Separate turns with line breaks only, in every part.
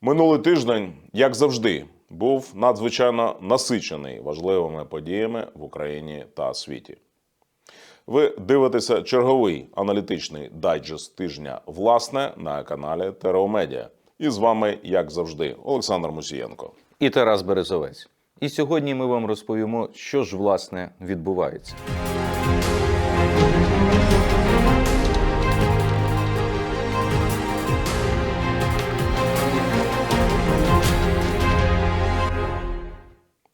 Минулий тиждень, як завжди, був надзвичайно насичений важливими подіями в Україні та світі. Ви дивитеся черговий аналітичний дайджест тижня власне на каналі Тереомедіа. І з вами, як завжди, Олександр Мусієнко.
і Тарас Березовець. І сьогодні ми вам розповімо, що ж власне відбувається.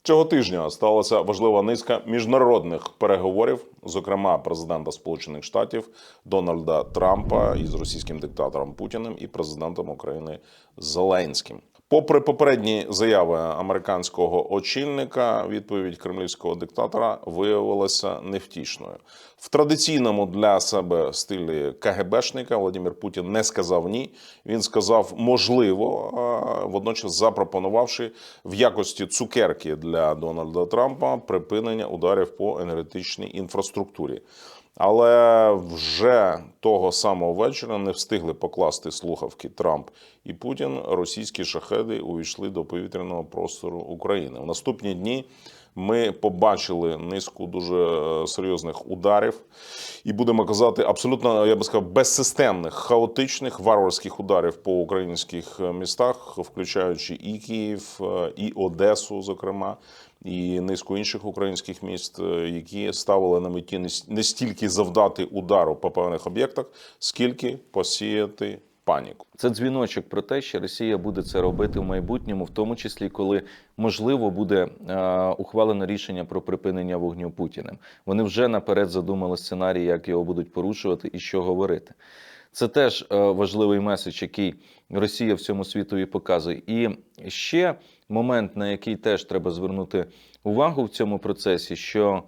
Цього тижня сталася важлива низка міжнародних переговорів, зокрема президента Сполучених Штатів Дональда Трампа із російським диктатором Путіним і президентом України Зеленським. Попри попередні заяви американського очільника, відповідь кремлівського диктатора виявилася невтішною. В традиційному для себе стилі КГБшника Владимир Путін не сказав ні. Він сказав можливо, водночас запропонувавши в якості цукерки для Дональда Трампа припинення ударів по енергетичній інфраструктурі. Але вже того самого вечора не встигли покласти слухавки Трамп і Путін. Російські шахеди увійшли до повітряного простору України. В наступні дні ми побачили низку дуже е, серйозних ударів, і будемо казати, абсолютно я би сказав, безсистемних, хаотичних варварських ударів по українських е, містах, включаючи і Київ, е, і Одесу, зокрема і низку інших українських міст, е, які ставили на меті не стільки завдати удару по певних об'єктах, скільки посіяти паніку.
Це дзвіночок про те, що Росія буде це робити в майбутньому, в тому числі коли можливо буде е, ухвалено рішення про припинення вогню Путіним. Вони вже наперед задумали сценарій, як його будуть порушувати і що говорити. Це теж е, важливий меседж, який Росія всьому світові показує. І ще момент, на який теж треба звернути увагу в цьому процесі, що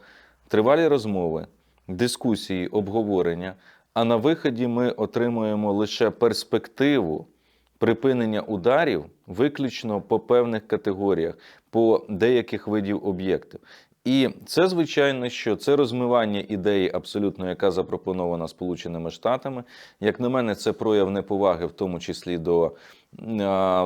тривалі розмови, дискусії, обговорення. А на виході ми отримуємо лише перспективу припинення ударів виключно по певних категоріях, по деяких видів об'єктів. І це, звичайно, що це розмивання ідеї, абсолютно, яка запропонована Сполученими Штатами. Як на мене, це прояв неповаги, в тому числі до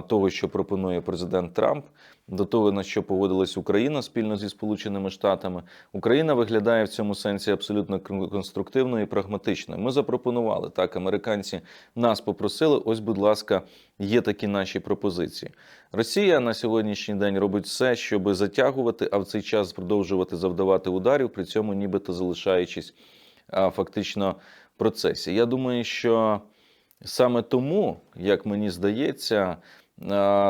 того, що пропонує президент Трамп, до того, на що поводилась Україна спільно зі Сполученими Штатами. Україна виглядає в цьому сенсі абсолютно кон- конструктивною і прагматичною. Ми запропонували так, американці нас попросили. Ось, будь ласка, є такі наші пропозиції. Росія на сьогоднішній день робить все, щоб затягувати, а в цей час продовжувати завдавати ударів, при цьому нібито залишаючись фактично в процесі. Я думаю, що саме тому, як мені здається,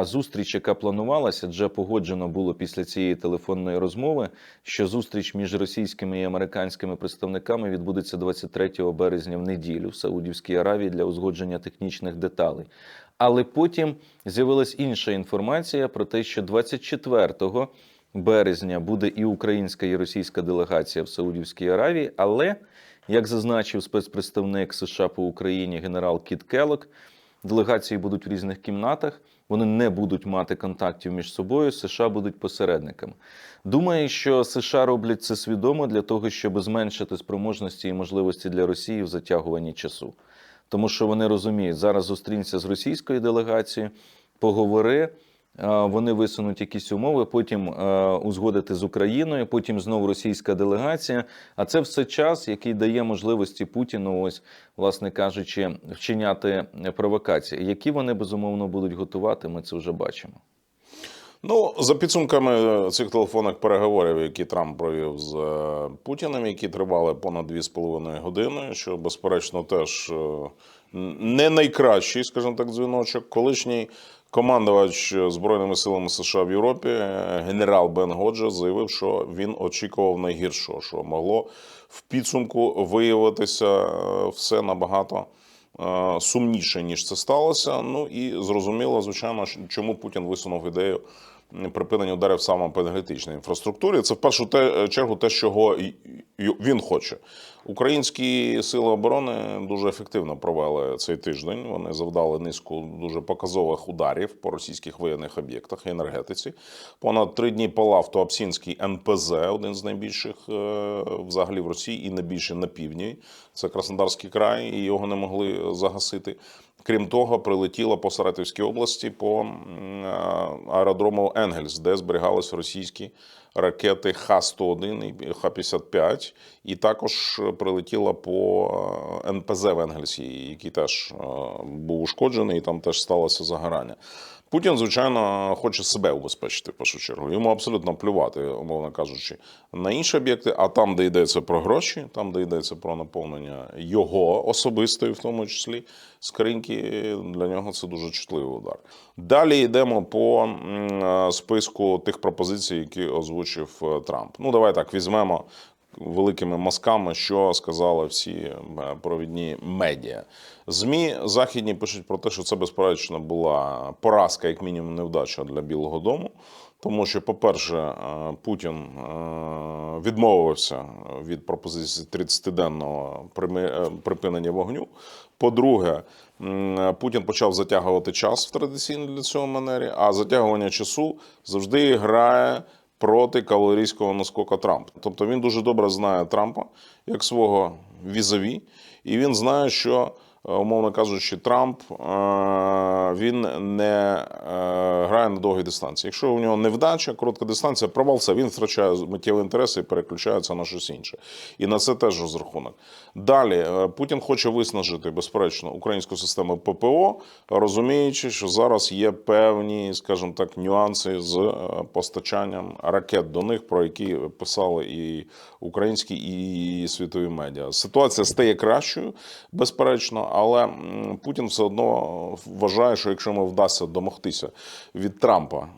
зустріч, яка планувалася, адже погоджено було після цієї телефонної розмови, що зустріч між російськими і американськими представниками відбудеться 23 березня в неділю в Саудівській Аравії для узгодження технічних деталей. Але потім з'явилась інша інформація про те, що 24 березня буде і українська, і російська делегація в Саудівській Аравії. Але, як зазначив спецпредставник США по Україні генерал Кіт Келок, делегації будуть в різних кімнатах, вони не будуть мати контактів між собою. США будуть посередниками. Думаю, що США роблять це свідомо для того, щоб зменшити спроможності і можливості для Росії в затягуванні часу. Тому що вони розуміють, зараз зустрінься з російською делегацією, поговори. Е, Вони висунуть якісь умови, потім е, узгодити з Україною, потім знову російська делегація. А це все час, який дає можливості Путіну, ось, власне кажучи, вчиняти провокації. Які вони безумовно будуть готувати, ми це вже бачимо.
Ну, за підсумками цих телефонних переговорів, які Трамп провів з е, Путіним, які тривали понад 2,5 години, що безперечно теж е, не найкращий, скажімо так, дзвіночок. Колишній командувач Збройними силами США в Європі, е, генерал Бен Годжа, заявив, що він очікував найгіршого, що могло в підсумку виявитися е, все набагато е, сумніше, ніж це сталося. Ну і зрозуміло, звичайно, чому Путін висунув ідею припинення ударів саме по енергетичній інфраструктурі. Це в першу чергу те, чого він хоче. Українські сили оборони дуже ефективно провели цей тиждень. Вони завдали низку дуже показових ударів по російських воєнних об'єктах і енергетиці. Понад три дні палав Туапсінський НПЗ, один з найбільших е, взагалі в Росії і найбільше на півдні. Це Краснодарський край, і його не могли загасити. Крім того, прилетіло по Саратовській області по е, аеродрому Енгельс, де зберігались російські ракети Х-101 і Х-55. І також прилетіло по е, НПЗ в Енгельсі, який теж е, був ушкоджений, і там теж сталося загорання. Путін, звичайно, хоче себе убезпечити в першу чергу. Йому абсолютно плювати, умовно кажучи, на інші об'єкти, а там, де йдеться про гроші, там, де йдеться про наповнення його особистої, в тому числі скриньки, для нього це дуже чутливий удар. Далі йдемо по е, списку тих пропозицій, які озвучив Трамп. Ну, давай так візьмемо великими мазками, що сказали всі е, провідні медіа. ЗМІ західні пишуть про те, що це безперечно була поразка, як мінімум, невдача для Білого Дому. Тому що, по-перше, е, Путін е, відмовився від пропозиції 30-денного прими- е, припинення вогню. По-друге, Путін почав затягувати час в традиційній для цього манері, а затягування часу завжди грає проти кавалерійського наскока Трампа. Тобто він дуже добре знає Трампа як свого візаві, і він знає, що, умовно кажучи, Трамп е, він не е, грає на довгій дистанції. Якщо у нього невдача, коротка дистанція, провал, все, він втрачає миттєві інтереси і переключається на щось інше. І на це теж розрахунок. Далі е, Путін хоче виснажити, безперечно, українську систему ППО, розуміючи, що зараз є певні, скажімо так, нюанси з е, постачанням ракет до них, про які писали і українські, і світові медіа. Ситуація стає кращою, безперечно, але Путін все одно вважає, що якщо ми вдасться домогтися від Трампа е,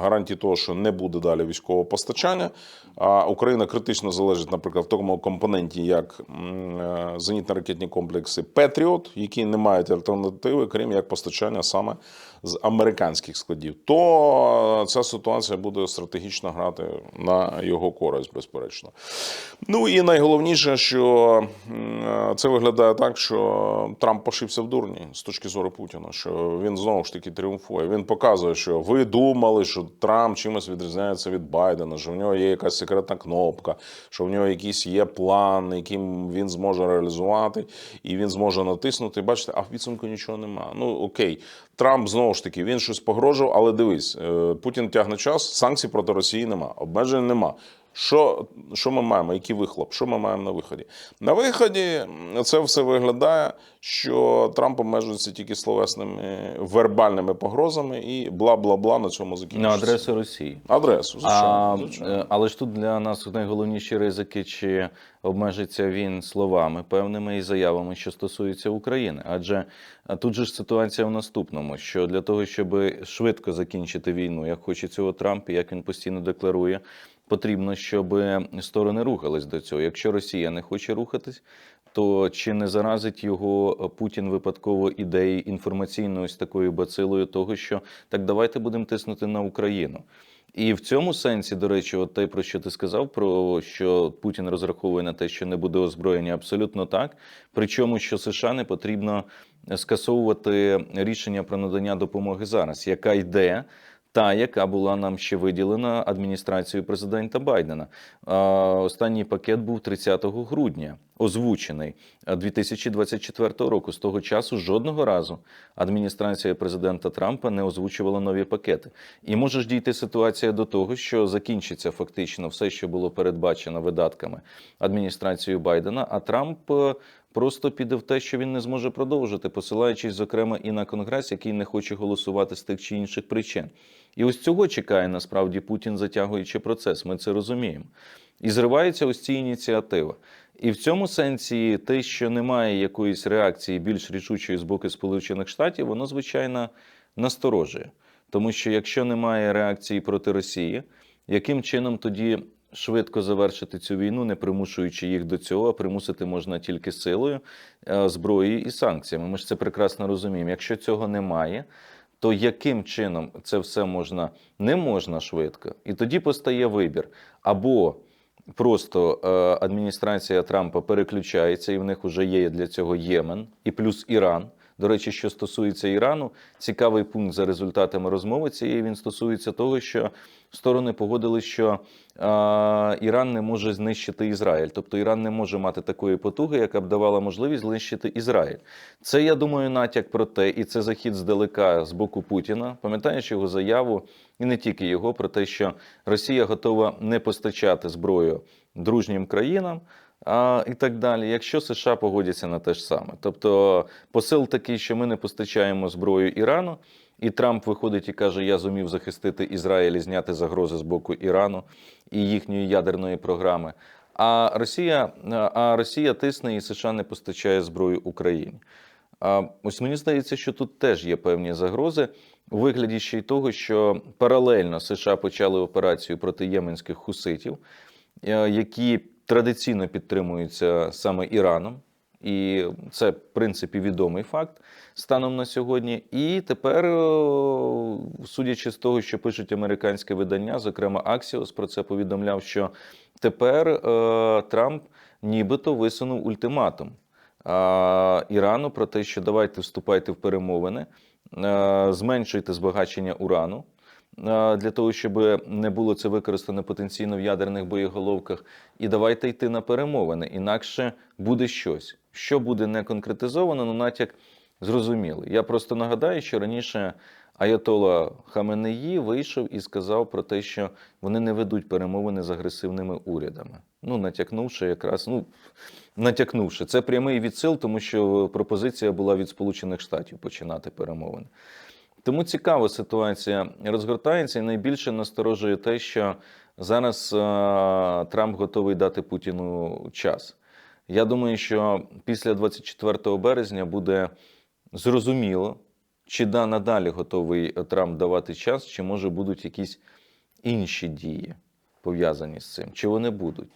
гарантії того, що не буде далі військового постачання, а Україна критично залежить, наприклад, в такому компоненті, як е, зенітно-ракетні комплекси Петріот, які не мають альтернативи, крім як постачання саме з американських складів, то ця ситуація буде стратегічно грати на його користь, безперечно. Ну і найголовніше, що це виглядає так, що Трамп пошився в дурні з точки зору Путіна, що він знову ж таки тріумфує. Він показує, що ви думали, що Трамп чимось відрізняється від Байдена, що в нього є якась секретна кнопка, що в нього якийсь є план, яким він зможе реалізувати, і він зможе натиснути. Бачите, а в підсумку нічого нема. Ну окей, Трамп знову ж таки він щось погрожував, але дивись, е, Путін тягне час, санкцій проти Росії нема, обмежень нема. Що, що ми маємо? Який вихлоп? Що ми маємо на виході? На виході це все виглядає, що Трамп обмежується тільки словесними вербальними погрозами і бла бла бла на цьому
на
закінчується.
адресу Росії.
Адресу,
А, е, але ж тут для нас найголовніші ризики, чи обмежиться він словами певними і заявами, що стосуються України. Адже тут же ж ситуація в наступному: що для того, щоб швидко закінчити війну, як хоче цього Трамп, і як він постійно декларує, потрібно, щоб сторони рухались до цього. Якщо Росія не хоче рухатись, то чи не заразить його Путін випадково ідеї інформаційною ось такою бацилою того, що так давайте будемо тиснути на Україну. І в цьому сенсі, до речі, от те, про що ти сказав, про що Путін розраховує на те, що не буде озброєння, абсолютно так. Причому, що США не потрібно скасовувати рішення про надання допомоги зараз, яка йде. Та, яка була нам ще виділена адміністрацією президента Байдена. Останній пакет був 30 грудня, озвучений 2024 року. З того часу жодного разу адміністрація президента Трампа не озвучувала нові пакети. І може ж дійти ситуація до того, що закінчиться фактично все, що було передбачено видатками адміністрацією Байдена, а Трамп просто піде в те, що він не зможе продовжити, посилаючись, зокрема, і на конгрес, який не хоче голосувати з тих чи інших причин. І ось цього чекає насправді Путін, затягуючи процес. Ми це розуміємо. І зриваються ось ці ініціативи. І в цьому сенсі те, що немає якоїсь реакції більш рішучої з боку Сполучених Штатів, воно звичайно насторожує. Тому що якщо немає реакції проти Росії, яким чином тоді швидко завершити цю війну, не примушуючи їх до цього, а примусити можна тільки силою, е, зброєю і санкціями. Ми ж це прекрасно розуміємо. Якщо цього немає, то яким чином це все можна не можна швидко, і тоді постає вибір або просто е, адміністрація Трампа переключається, і в них вже є для цього Ємен і плюс Іран. До речі, що стосується Ірану, цікавий пункт за результатами розмови цієї він стосується того, що сторони погодили, що е, Іран не може знищити Ізраїль, тобто Іран не може мати такої потуги, яка б давала можливість знищити Ізраїль. Це я думаю, натяк про те, і це захід здалека з боку Путіна. Пам'ятаєш його заяву, і не тільки його, про те, що Росія готова не постачати зброю дружнім країнам. І так далі, якщо США погодяться на те ж саме. Тобто посил такий, що ми не постачаємо зброю Ірану, і Трамп виходить і каже: Я зумів захистити Ізраїль і зняти загрози з боку Ірану і їхньої ядерної програми. А Росія, а Росія тисне і США не постачає зброю Україні. А ось мені здається, що тут теж є певні загрози у вигляді ще й того, що паралельно США почали операцію проти єменських хуситів, е, які традиційно підтримуються саме Іраном. І це, в принципі, відомий факт станом на сьогодні. І тепер, е, судячи з того, що пишуть американське видання, зокрема Axios, про це повідомляв, що тепер е, Трамп нібито висунув ультиматум е, Ірану про те, що давайте вступайте в перемовини, е, зменшуйте збагачення урану. Для того щоб не було це використано потенційно в ядерних боєголовках, і давайте йти на перемовини. Інакше буде щось. Що буде не конкретизовано, ну натяк зрозумілий. Я просто нагадаю, що раніше Аятола Хаменеї вийшов і сказав про те, що вони не ведуть перемовини з агресивними урядами. Ну, натякнувши якраз, ну натякнувши, це прямий відсил, тому що пропозиція була від Сполучених Штатів починати перемовини. Тому цікава ситуація розгортається, і найбільше насторожує те, що зараз е, Трамп готовий дати Путіну час. Я думаю, що після 24 березня буде зрозуміло, чи да надалі готовий Трамп давати час, чи може будуть якісь інші дії пов'язані з цим, чи вони будуть?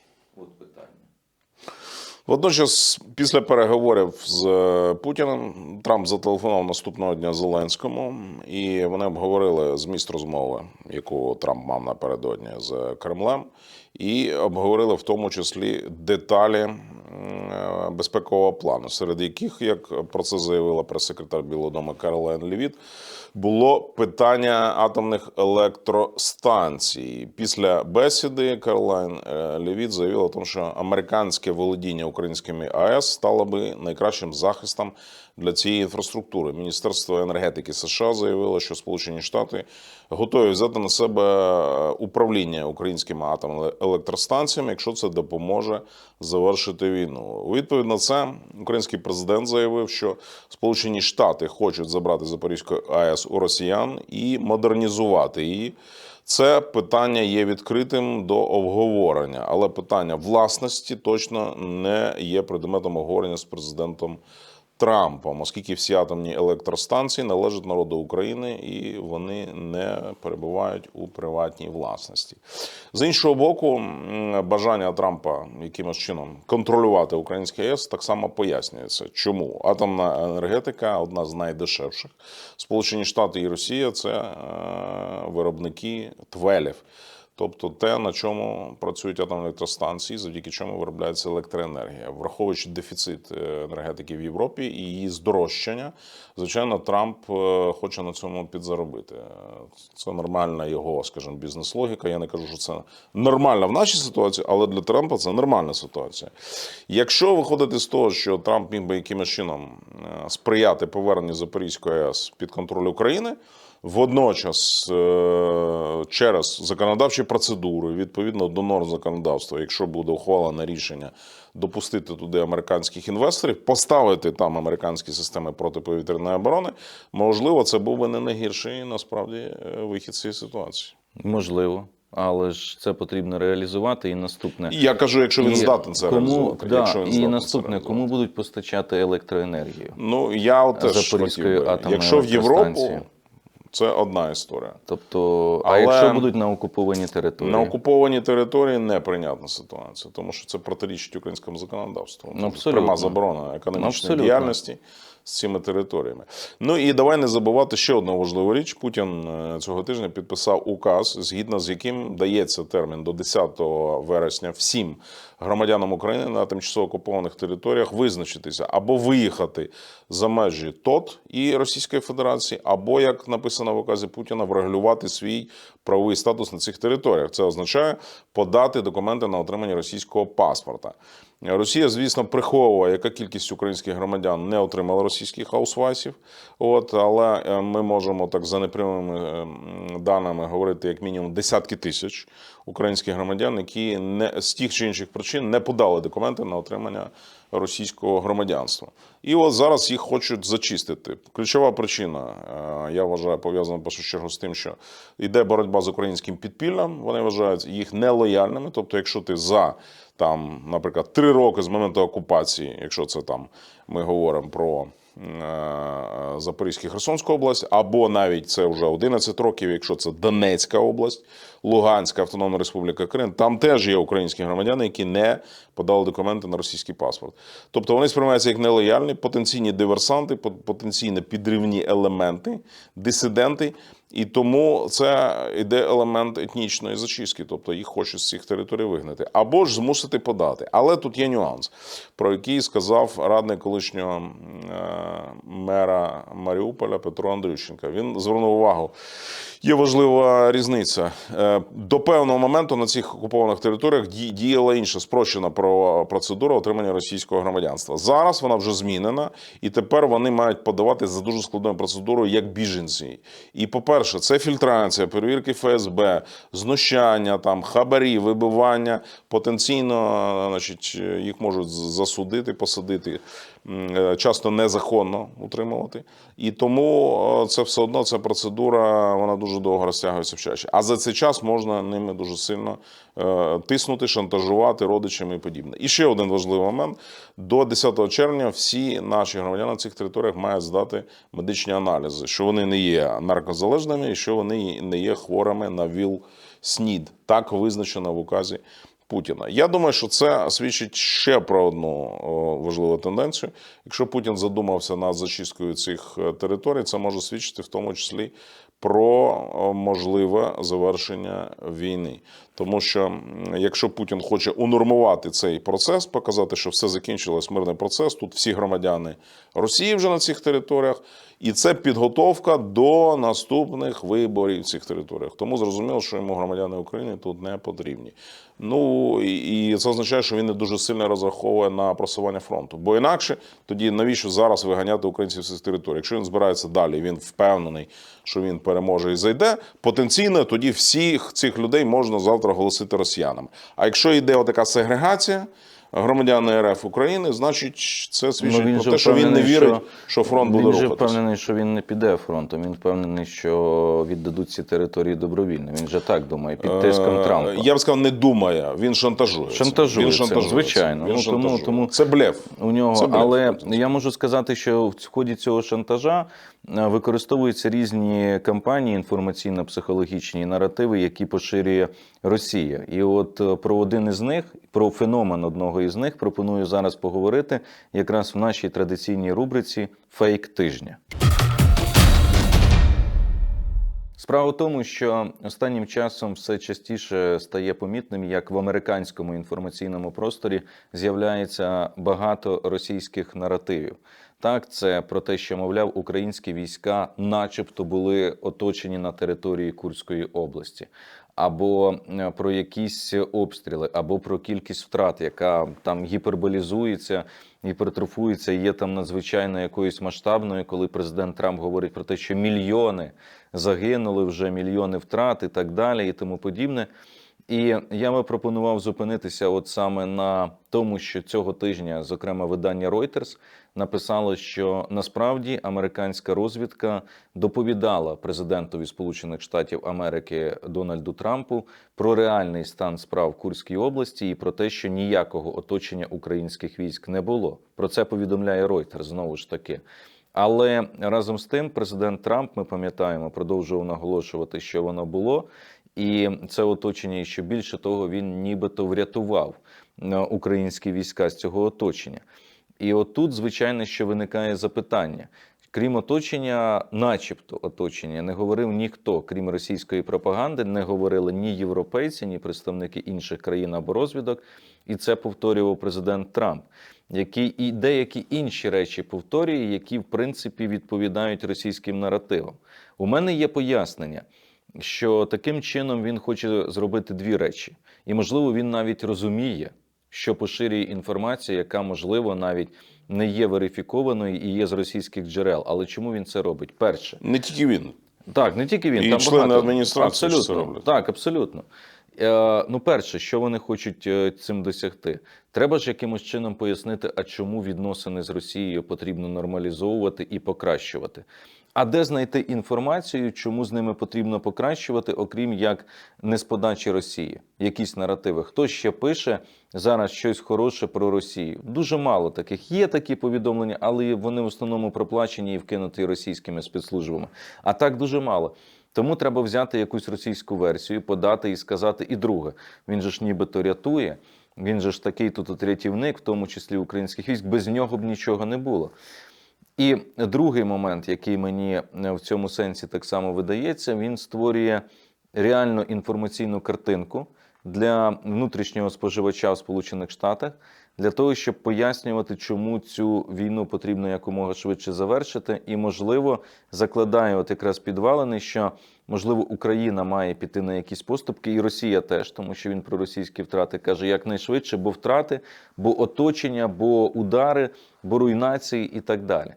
Водночас, після переговорів з е, Путіним, Трамп зателефонував наступного дня Зеленському, і вони обговорили зміст розмови, яку Трамп мав напередодні з Кремлем, і обговорили в тому числі деталі е, безпекового плану, серед яких, як про це заявила прес-секретар Білого Дому Каролайн Левіт, було питання атомних електростанцій. Після бесіди Каролайн е, Левіт заявила, тому, що американське володіння українськими АЕС стало би найкращим захистом для цієї інфраструктури. Міністерство енергетики США заявило, що Сполучені Штати готові взяти на себе е, управління українськими атомними електростанціями, якщо це допоможе завершити війну. У відповідь на це український президент заявив, що Сполучені Штати хочуть забрати Запорізьку АЕС у росіян і модернізувати її. Це питання є відкритим до обговорення, але питання власності точно не є предметом обговорення з президентом Трампом, оскільки всі атомні електростанції належать народу України і вони не перебувають у приватній власності. З іншого боку, бажання Трампа якимось чином контролювати український АЕС так само пояснюється. Чому атомна енергетика одна з найдешевших. Сполучені Штати і Росія це е, виробники твелів. Тобто те, на чому працюють атомні електростанції, завдяки чому виробляється електроенергія, враховуючи дефіцит е, енергетики в Європі і її здорожчання, звичайно, Трамп е, хоче на цьому підзаробити. Це нормальна його, скажімо, бізнес-логіка. Я не кажу, що це нормально в нашій ситуації, але для Трампа це нормальна ситуація. Якщо виходити з того, що Трамп міг би якимось чином е, сприяти поверненню Запорізької АЕС під контроль України. Водночас, е, через законодавчі процедури, відповідно до норм законодавства, якщо буде ухвалене рішення допустити туди американських інвесторів, поставити там американські системи протиповітряної оборони, можливо, це був би не найгірший насправді е, вихід з цієї ситуації.
Можливо. Але ж це потрібно реалізувати. І наступне
Я кажу, якщо він
І
здатен це
кому,
реалізувати.
да,
якщо він
і
здатен
наступне,
реалізувати.
кому будуть постачати електроенергію?
Ну я от теж
Запорізької атомної
Якщо в Європу. Це одна історія.
Тобто, а
Але-
якщо будуть на окупованій території?
На окупованій території неприйнятна ситуація, тому що це протирічить українському законодавству.
Ну.
Пряма заборона економічної
Абсолютно.
діяльності з цими територіями. Ну і давай не забувати ще одну важливу річ. Путін е, цього тижня підписав указ, згідно з яким дається термін до 10 вересня всім громадянам України на тимчасово окупованих територіях визначитися або виїхати за межі ТОТ і Російської Федерації, або як написано в указі Путіна, врегулювати свій правовий статус на цих територіях. Це означає подати документи на отримання російського паспорта. Росія, звісно, приховує, яка кількість українських громадян не отримала російських аусвайсів. От, але е, ми можемо так за непрямими е, даними говорити, як мінімум десятки тисяч українських громадян, які не з тих чи інших причин не подали документи на отримання російського громадянства. І от зараз їх хочуть зачистити. Ключова причина, е, я вважаю, пов'язана першу чергу з тим, що йде боротьба з українським підпіллям. Вони вважають їх нелояльними. Тобто, якщо ти за там, наприклад, три роки з моменту окупації, якщо це там ми говоримо про е, Запорізьку Херсонську область, або навіть це вже 11 років, якщо це Донецька область, Луганська Автономна Республіка Крим, там теж є українські громадяни, які не подали документи на російський паспорт. Тобто вони сприймаються як нелояльні, потенційні диверсанти, потенційно підривні елементи, дисиденти. І тому це йде елемент етнічної зачистки, тобто їх хочуть з цих територій вигнати, або ж змусити подати. Але тут є нюанс, про який сказав радник колишнього е, мера Маріуполя Петро Андрющенка. Він звернув увагу. Є важлива різниця. Е, До певного моменту на цих окупованих територіях ді- діяла інша спрощена про- процедура отримання російського громадянства. Зараз вона вже змінена, і тепер вони мають подавати за дуже складною процедурою як біженці. І, по-перше, це фільтрація, перевірки ФСБ, знущання, там, хабарі, вибивання. Потенційно, значить, їх можуть засудити, посадити. Е, Часто незаконно утримувати. І тому е, це все одно ця процедура вона дуже довго розтягується в часі. А за цей час можна ними дуже сильно е, тиснути, шантажувати родичами і подібне. І ще один важливий момент: до 10 червня всі наші громадяни на цих територіях мають здати медичні аналізи, що вони не є наркозалежними і що вони не є хворими на ВІЛ СНІД. Так визначено в указі. Путіна. Я думаю, що це свідчить ще про одну важливу тенденцію. Якщо Путін задумався над зачисткою цих е, територій, це може свідчити в тому числі про можливе завершення війни. Тому що якщо Путін хоче унормувати цей процес, показати, що все закінчилось мирний процес, тут всі громадяни Росії вже на цих територіях, і це підготовка до наступних виборів в цих територіях. Тому зрозуміло, що йому громадяни України тут не потрібні. Ну і це означає, що він не дуже сильно розраховує на просування фронту. Бо інакше тоді навіщо зараз виганяти українців з цих територій? Якщо він збирається далі, він впевнений, що він переможе і зайде. Потенційно тоді всіх цих людей можна завтра оголосити росіянами. А якщо йде отака сегрегація. Громадяни РФ України, значить, це свідчить
Ну,
про те, що він не вірить,
що-
що, фронт буде
Він же впевнений, що він не піде фронтом. Він впевнений, що віддадуть ці території добровільно. Він же так думає під тиском
Е,
Трампа.
Я б сказав, не думає, він шантажує.
Шантажує
він шантажує
звичайно.
Він
Ну, тому-
шантажує.
тому-
Це блеф.
У нього,
Це блеф,
але я можу сказати, що в ході цього шантажа використовуються різні кампанії інформаційно-психологічні наративи, які поширює Росія. І от е, про один із них, про феномен одного із них, пропоную зараз поговорити якраз в нашій традиційній рубриці Фейк тижня. Справа в тому, що останнім часом все частіше стає помітним, як в американському інформаційному просторі з'являється багато російських наративів. Так, це про те, що мовляв, українські війська, начебто, були оточені на території Курської області, або е, про якісь обстріли, або про кількість втрат, яка там гіперболізується, гіпертрофується, є там надзвичайно якоюсь масштабною, коли президент Трамп говорить про те, що мільйони загинули вже мільйони втрат і так далі, і тому подібне. І я би пропонував зупинитися от саме на тому, що цього тижня, зокрема, видання Reuters написало, що насправді американська розвідка доповідала президентові Сполучених Штатів Америки Дональду Трампу про реальний стан справ в Курській області і про те, що ніякого оточення українських військ не було. Про це повідомляє Reuters знову ж таки. Але разом з тим, президент Трамп, ми пам'ятаємо, продовжував наголошувати, що воно було, і це оточення, і що більше того, він нібито врятував е, українські війська з цього оточення. І отут, звичайно, що виникає запитання. Крім оточення, начебто оточення, не говорив ніхто, крім російської пропаганди, не говорили ні європейці, ні представники інших країн або розвідок. І це повторював президент Трамп. який і деякі інші речі повторює, які в принципі відповідають російським наративам. У мене є пояснення, що таким чином він хоче зробити дві речі, і можливо він навіть розуміє, що поширює інформацію, яка можливо навіть не є верифікованою і є з російських джерел. Але чому він це робить? Перше,
Не тільки він.
так, не тільки він,
І
там
члени
багато.
адміністрації
абсолютно.
це роблять.
Так, абсолютно. Е, ну, перше, що вони хочуть е, цим досягти? Треба ж якимось чином пояснити, а чому відносини з Росією потрібно нормалізовувати і покращувати. А де знайти інформацію, чому з ними потрібно покращувати, окрім як не з подачі Росії? Якісь наративи. Хто ще пише зараз щось хороше про Росію? Дуже мало таких. Є такі повідомлення, але вони в основному проплачені і вкинуті російськими спецслужбами. А так дуже мало. Тому треба взяти якусь російську версію, подати і сказати. І друге, він же ж нібито рятує. Він же ж такий тут рятівник, в тому числі українських військ. Без нього б нічого не було. І другий момент, який мені е, в цьому сенсі так само видається, він створює реальну інформаційну картинку для внутрішнього споживача в Сполучених Штатах для того, щоб пояснювати, чому цю війну потрібно якомога швидше завершити, і можливо закладає от якраз підвалини, що можливо Україна має піти на якісь поступки, і Росія теж, тому що він про російські втрати каже якнайшвидше, бо втрати, бо оточення, бо удари, бо руйнації і так далі.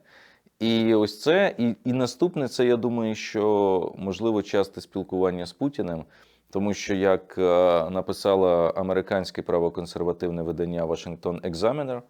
І ось це, і, і наступне, це я думаю, що можливо часте спілкування з Путіним, тому що як е, написало американське правоконсервативне видання Washington Examiner,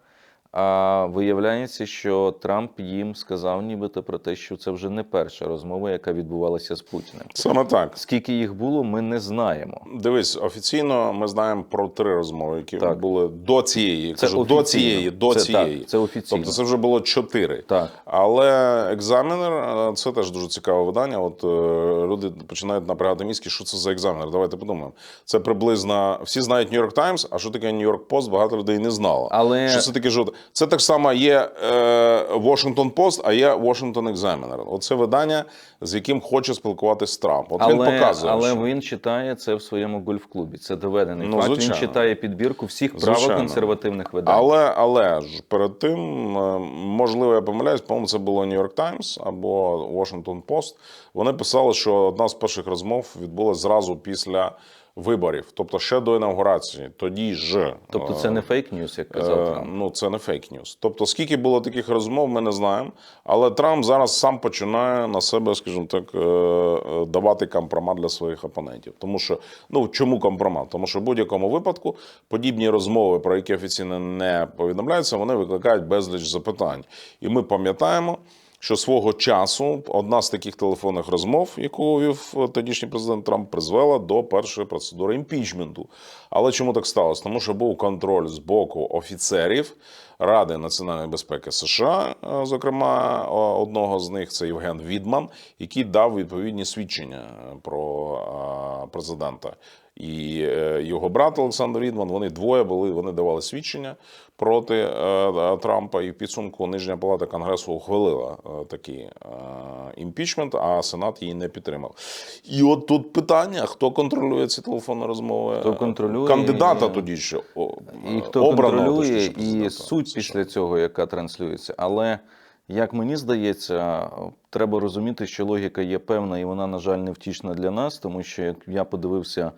а виявляється, що Трамп їм сказав нібито про те, що це вже не перша розмова, яка відбувалася з Путіним.
Саме так.
Скільки їх було, ми не знаємо.
Дивись, офіційно ми знаємо про три розмови, які
Так.
були до цієї.
Це
кажу, до цієї, до
Це
цієї.
так, це офіційно.
Тобто це вже було чотири.
Так.
Але екзаменер е, це теж дуже цікаве видання. От е, люди починають напрягати мізки, що це за екзаменер. Давайте подумаємо. Це приблизно всі знають Нью-Йорк Таймс, а що таке Нью-Йорк Пост, багато людей не знало.
Але-
що це таке жод... Це так само є е, Washington Post, а є Washington Examiner. Оце видання, з яким хоче спілкуватись Трамп. От він показує.
але
що...
він читає це в своєму гольф-клубі. Це доведений
Ну,
факт.
звичайно.
Він читає підбірку всіх
Звичайно.
правоконсервативних видань.
Але, але ж перед тим, е, можливо, я помиляюсь, по-моєму, це було New York Times або Washington Post. Вони писали, що одна з перших розмов відбулася зразу після виборів, тобто ще до інаугурації. Тоді ж.
Тобто
е,
це не фейк ньюс, як казав
Е,
Трамп.
Ну, це не фейк ньюс. Тобто, скільки було таких розмов, ми не знаємо. Але Трамп зараз сам починає на себе, скажімо так, е, е, давати компромат для своїх опонентів. Тому що, ну чому компромат? Тому що в будь-якому випадку подібні розмови, про які офіційно не повідомляються, вони викликають безліч запитань. І ми пам'ятаємо. Що свого часу одна з таких телефонних розмов, яку вів тодішній президент Трамп, призвела до першої процедури імпічменту. Але чому так сталося? Тому що був контроль з боку офіцерів Ради національної безпеки США, е, зокрема одного з них це Євген Відман, який дав відповідні свідчення про е, президента. І е, його брат Олександр Відман, вони двоє були, вони давали свідчення проти е, Трампа. І в підсумку Нижня палата Конгресу ухвалила е, такий е, імпічмент, а Сенат її не підтримав. І от тут питання: хто контролює ці телефонні розмови?
Хто контролює
кандидата тоді ще
І хто
обраного,
контролює, і
президента
суть після цього, яка транслюється. Але як мені здається, треба розуміти, що логіка є певна, і вона, на жаль, не втішна для нас, тому що як я подивився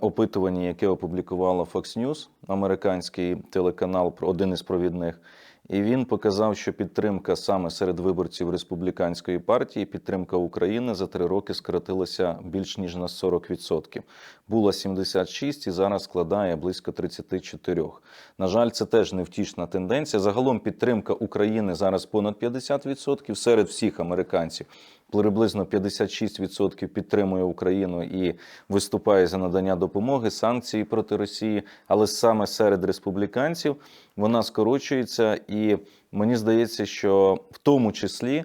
опитування, яке опублікувала Fox News, американський телеканал, один із провідних. І він показав, що підтримка саме серед виборців республіканської партії, підтримка України за три роки скоротилася більш ніж на 40%. Була 76 і зараз складає близько 34. На жаль, це теж невтішна тенденція. Загалом підтримка України зараз понад 50% серед всіх американців. Приблизно 56% підтримує Україну і виступає за надання допомоги, санкції проти Росії. Але саме серед республіканців вона скорочується, і мені здається, що в тому числі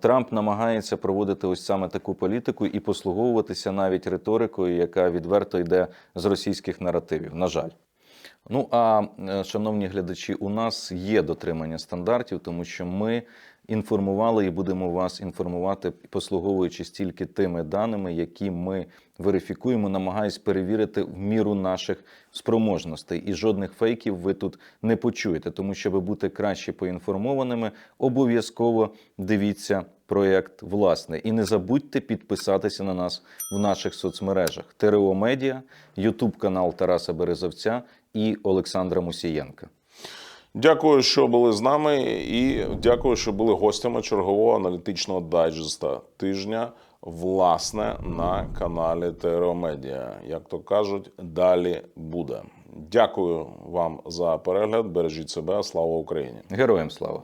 Трамп намагається проводити ось саме таку політику і послуговуватися навіть риторикою, яка відверто йде з російських наративів. На жаль. Ну а е, шановні глядачі, у нас є дотримання стандартів, тому що ми інформували і будемо вас інформувати, послуговуючись тільки тими даними, які ми верифікуємо, намагаюсь перевірити в міру наших спроможностей. І жодних фейків ви тут не почуєте. Тому, щоб бути краще поінформованими, обов'язково дивіться проєкт власне. І не забудьте підписатися на нас в наших соцмережах: ТРО Медіа, Ютуб канал Тараса Березовця і Олександра Мусієнка.
Дякую, що були з нами, і дякую, що були гостями чергового аналітичного дайджеста тижня. Власне, на каналі Теромедіа. Як то кажуть, далі буде. Дякую вам за перегляд. Бережіть себе. Слава Україні!
Героям слава!